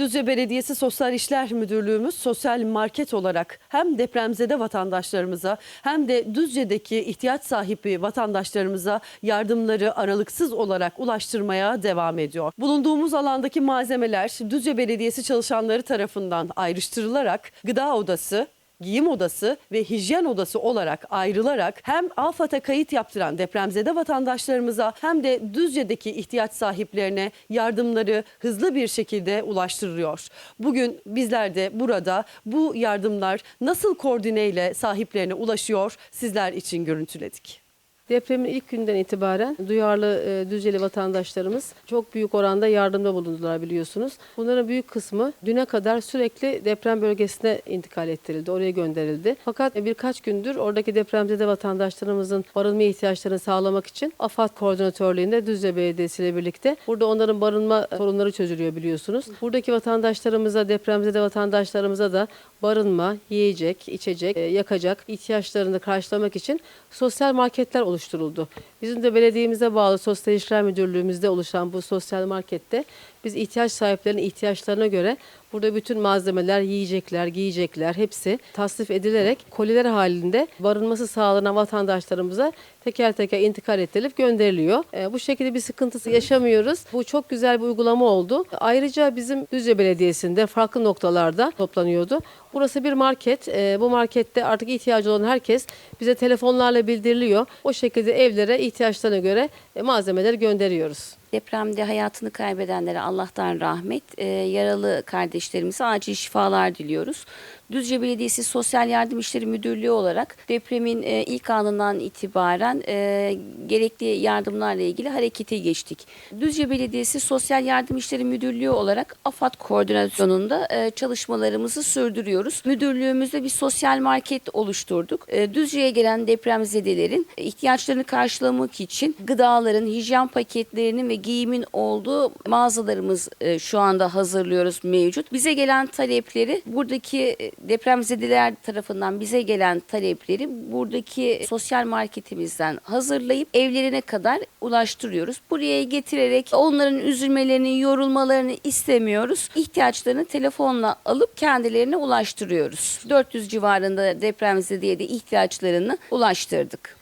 Düzce Belediyesi Sosyal İşler Müdürlüğümüz sosyal market olarak hem depremzede vatandaşlarımıza hem de Düzce'deki ihtiyaç sahibi vatandaşlarımıza yardımları aralıksız olarak ulaştırmaya devam ediyor. Bulunduğumuz alandaki malzemeler Düzce Belediyesi çalışanları tarafından ayrıştırılarak gıda odası, giyim odası ve hijyen odası olarak ayrılarak hem AFAD'a kayıt yaptıran depremzede vatandaşlarımıza hem de Düzce'deki ihtiyaç sahiplerine yardımları hızlı bir şekilde ulaştırılıyor. Bugün bizler de burada bu yardımlar nasıl koordineyle sahiplerine ulaşıyor sizler için görüntüledik. Depremin ilk günden itibaren duyarlı e, Düzceli vatandaşlarımız çok büyük oranda yardımda bulundular biliyorsunuz. Bunların büyük kısmı düne kadar sürekli deprem bölgesine intikal ettirildi, oraya gönderildi. Fakat birkaç gündür oradaki depremzede vatandaşlarımızın barınma ihtiyaçlarını sağlamak için AFAD koordinatörlüğünde Düzce Belediyesi ile birlikte burada onların barınma sorunları çözülüyor biliyorsunuz. Buradaki vatandaşlarımıza, depremzede vatandaşlarımıza da barınma, yiyecek, içecek, e, yakacak ihtiyaçlarını karşılamak için sosyal marketler oluşturuldu. Bizim de belediyemize bağlı Sosyal İşler Müdürlüğümüzde oluşan bu sosyal markette biz ihtiyaç sahiplerinin ihtiyaçlarına göre burada bütün malzemeler, yiyecekler, giyecekler hepsi tasnif edilerek koliler halinde barınması sağlanan vatandaşlarımıza teker teker intikal ettirilip gönderiliyor. E, bu şekilde bir sıkıntısı yaşamıyoruz. Bu çok güzel bir uygulama oldu. Ayrıca bizim Düzce Belediyesi'nde farklı noktalarda toplanıyordu. Burası bir market. E, bu markette artık ihtiyacı olan herkes bize telefonlarla bildiriliyor. O şekilde evlere ihtiyaçlarına göre e, malzemeleri gönderiyoruz. Depremde hayatını kaybedenlere Allah'tan rahmet, e, yaralı kardeşlerimize acil şifalar diliyoruz. Düzce Belediyesi Sosyal Yardım İşleri Müdürlüğü olarak depremin e, ilk anından itibaren e, gerekli yardımlarla ilgili harekete geçtik. Düzce Belediyesi Sosyal Yardım İşleri Müdürlüğü olarak AFAD koordinasyonunda e, çalışmalarımızı sürdürüyoruz. Müdürlüğümüzde bir sosyal market oluşturduk. E, Düzce'ye gelen depremzedelerin ihtiyaçlarını karşılamak için gıdaların, hijyen paketlerinin ve giyimin olduğu mağazalarımız e, şu anda hazırlıyoruz mevcut. Bize gelen talepleri buradaki e, depremzedeler tarafından bize gelen talepleri buradaki sosyal marketimizden hazırlayıp evlerine kadar ulaştırıyoruz. Buraya getirerek onların üzülmelerini, yorulmalarını istemiyoruz. İhtiyaçlarını telefonla alıp kendilerine ulaştırıyoruz. 400 civarında depremzedeye de ihtiyaçlarını ulaştırdık.